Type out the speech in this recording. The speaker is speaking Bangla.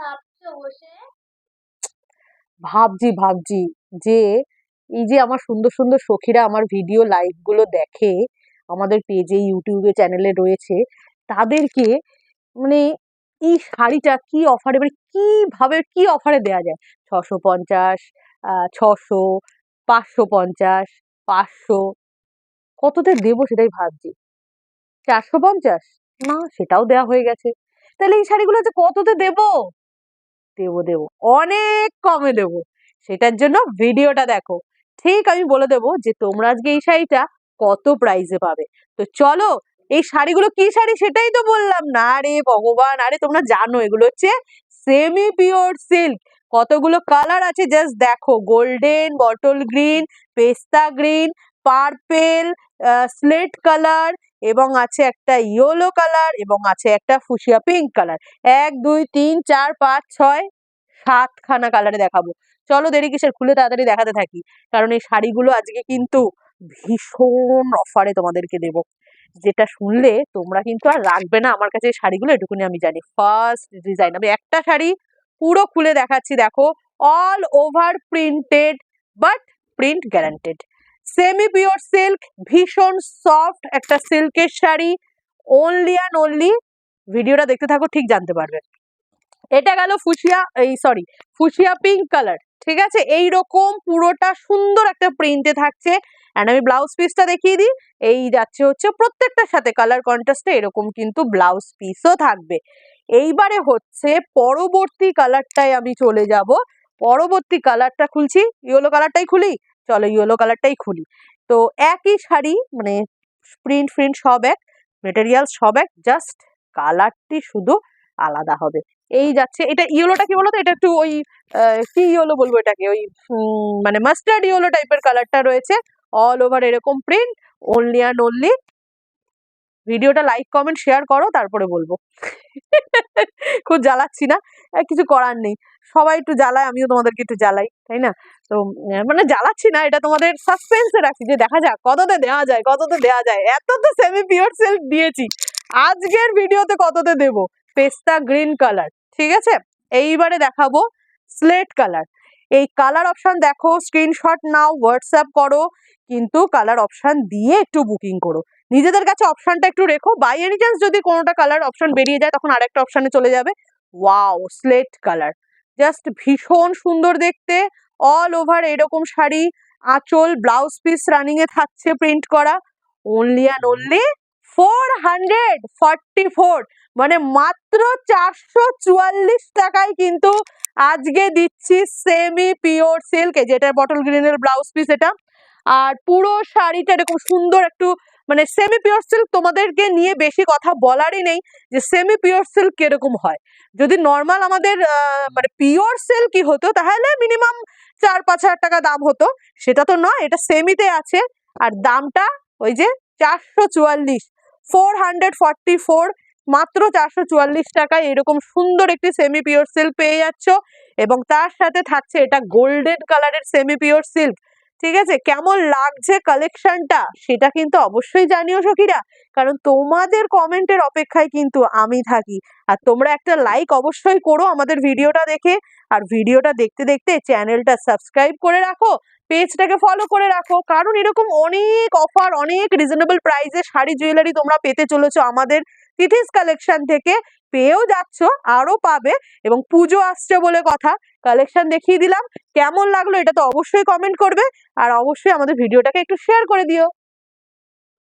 ভাবছ বসে? ভাবছি ভাবছি যে এই যে আমার সুন্দর সুন্দর সখীরা আমার ভিডিও লাইভগুলো দেখে, আমাদের পেজে ইউটিউবে চ্যানেলে রয়েছে, তাদেরকে মানে এই শাড়িটা কি অফারে মানে কীভাবে, কি অফারে দেওয়া যায়? ছশো পঞ্চাশ ছশো, পাঁচশো পঞ্চাশ, পাঁচশো, কততে দেবো সেটাই ভাবছি। চারশো পঞ্চাশ? না, সেটাও দেওয়া হয়ে গেছে। তাহলে এই শাড়িগুলো যে কততে দেবো? দেবো দেবো। অনেক কমে দেবো। সেটার জন্য ভিডিওটা দেখো। ঠিক আমি বলে দেবো যে তোমরা আজকে এই শাড়িটা কত প্রাইসে পাবে। তো চলো, এই শাড়িগুলো কি শাড়ি সেটাই তো বললাম না। রে ভগবান, আরে তোমরা জানো এগুলো হচ্ছে সেমি পিওর সিল্ক কতগুলো কালার আছে জাস্ট দেখো। গোল্ডেন বটল গ্রিন পেস্তা গ্রিন পার্পেল স্লেট কালার এবং আছে একটা ইয়েলো কালার এবং আছে একটা ফুসিয়া পিঙ্ক কালার এক, দুই, তিন, চার, পাঁচ, ছয়, সাতখানা কালারে দেখাবো। চলো দেরি কিসের? খুলে তাড়াতাড়ি দেখাতে থাকি। কারণ এই শাড়িগুলো আজকে কিন্তু ভীষণ অফারে তোমাদেরকে দেব। যেটা শুনলে তোমরা কিন্তু আর রাখবে না আমার কাছে এই শাড়িগুলো, এটুকুনি আমি জানি। ফার্স্ট ডিজাইন আমি একটা শাড়ি পুরো খুলে দেখাচ্ছি, দেখো all over printed but print guaranteed semi pure silk ভীষণ সফট একটা সিল্কের শাড়ি অনলি অ্যান্ড অনলি ভিডিওটা দেখতে থাকো, ঠিক জানতে পারবে। এটা গেল ফুসিয়া এই সরি ফুসিয়া পিঙ্ক কালার ঠিক আছে? এই রকম পুরোটা সুন্দর একটা প্রিন্টে থাকছে। অ্যান্ড আমি ব্লাউজ পিসটা দেখিয়ে দিই। এই যাচ্ছে হচ্ছে প্রত্যেকটার সাথে কালার কন্ট্রাস্টে এরকম কিন্তু ব্লাউজ পিসও থাকবে। এইবারে হচ্ছে পরবর্তী কালারটায় আমি চলে যাব। পরবর্তী কালারটা খুলছি। ইয়েলো কালারটাই খুলি। চলো ইয়েলো কালারটাই খুলি। তো একই শাড়ি মানে প্রিন্ট ফ্রিন্ট সব এক মেটেরিয়াল সব এক জাস্ট কালারটি শুধু আলাদা হবে। এই যাচ্ছে, এটা ইয়েলোটা কি বলতো? এটা একটু ওই কি ইয়েলো বলব এটাকে? ওই মানে মাস্টার্ড ইয়েলো টাইপের কালারটা রয়েছে অল ওভার এরকম প্রিন্ট অনলি অ্যান্ড অনলি ভিডিওটা লাইক কমেন্ট শেয়ার করো, তারপরে বলব। খুব জ্বালাচ্ছি না কিছু করার নেই। সবাই একটু জ্বালায়, আমিও তোমাদেরকে একটু জ্বালাই, তাই না? তো মানে জ্বালাচ্ছি না, এটা তোমাদের সাসপেন্সে রাখছি যে দেখা যাক, কততে দেওয়া যায়, কততে দেওয়া যায়। এত তো সেমি পিওর সেলফ দিয়েছি। আজকের ভিডিওতে কততে দেব? পেস্তা গ্রিন কালার ঠিক আছে? এইবারে দেখাবো স্লেট কালার এই কালার অপশন দেখো স্ক্রিনশট নাও হোয়াটসঅ্যাপ করো, কিন্তু কালার অপশন দিয়ে একটু বুকিং করো। নিজেদের কাছে অপশনটা একটু রেখো। বাই এনি চান্স যদি কোনোটা কালার অপশন বেরিয়ে যায়, তখন আরেকটা অপশানে চলে যাবে। ওয়াও স্লেট কালার জাস্ট ভীষণ সুন্দর দেখতে। অল ওভার এরকম শাড়ি, আঁচল ব্লাউজ পিস রানিং এ থাকছে প্রিন্ট করা। Only and only four hundred four মানে মাত্র চারশো চুয়াল্লিশ টাকায় কিন্তু আজকে দিচ্ছি সেমি পিওর সিল্কে যেটা বটল গ্রিনের ব্লাউজ পিস এটা। আর পুরো শাড়িটা এরকম সুন্দর একটু মানে সেমি পিওর সিল্ক তোমাদেরকে নিয়ে বেশি কথা বলারই নেই যে সেমি পিওর সিল্ক কীরকম হয়। যদি নর্মাল আমাদের মানে পিওর সিল্কই হতো, তাহলে মিনিমাম চার পাঁচ হাজার টাকা দাম হতো। সেটা তো নয়, এটা সেমিতে আছে। আর দামটা ওই যে চারশো চুয়াল্লিশ ফোর হান্ড্রেড ফর্টি ফোর মাত্র চারশো চুয়াল্লিশ টাকায় এরকম সুন্দর একটি সেমি পিওর সিল্ক পেয়ে যাচ্ছ। এবং তার সাথে থাকছে এটা গোল্ডেন কালারের সেমি পিওর সিল্ক ঠিক আছে? কেমন লাগছে কালেকশনটা সেটা কিন্তু অবশ্যই জানিও সখীরা। কারণ তোমাদের কমেন্টের অপেক্ষায় কিন্তু আমি থাকি। আর তোমরা একটা লাইক অবশ্যই করো আমাদের ভিডিওটা দেখে। আর ভিডিওটা দেখতে দেখতে চ্যানেলটা সাবস্ক্রাইব করে রাখো। পেজটাকে ফলো করে রাখো। কারণ এরকম অনেক অফার অনেক রিজনেবল প্রাইসে শাড়ি জুয়েলারি তোমরা পেতে চলেছো আমাদের তিথিস কালেকশন থেকে। পেয়েও যাচ্ছ, আরও পাবে এবং পুজো আসছে বলে কথা। কালেকশন দেখিয়ে দিলাম। কেমন লাগল এটা তো অবশ্যই কমেন্ট করবে। আর অবশ্যই আমাদের ভিডিওটাকে একটু শেয়ার করে দিও।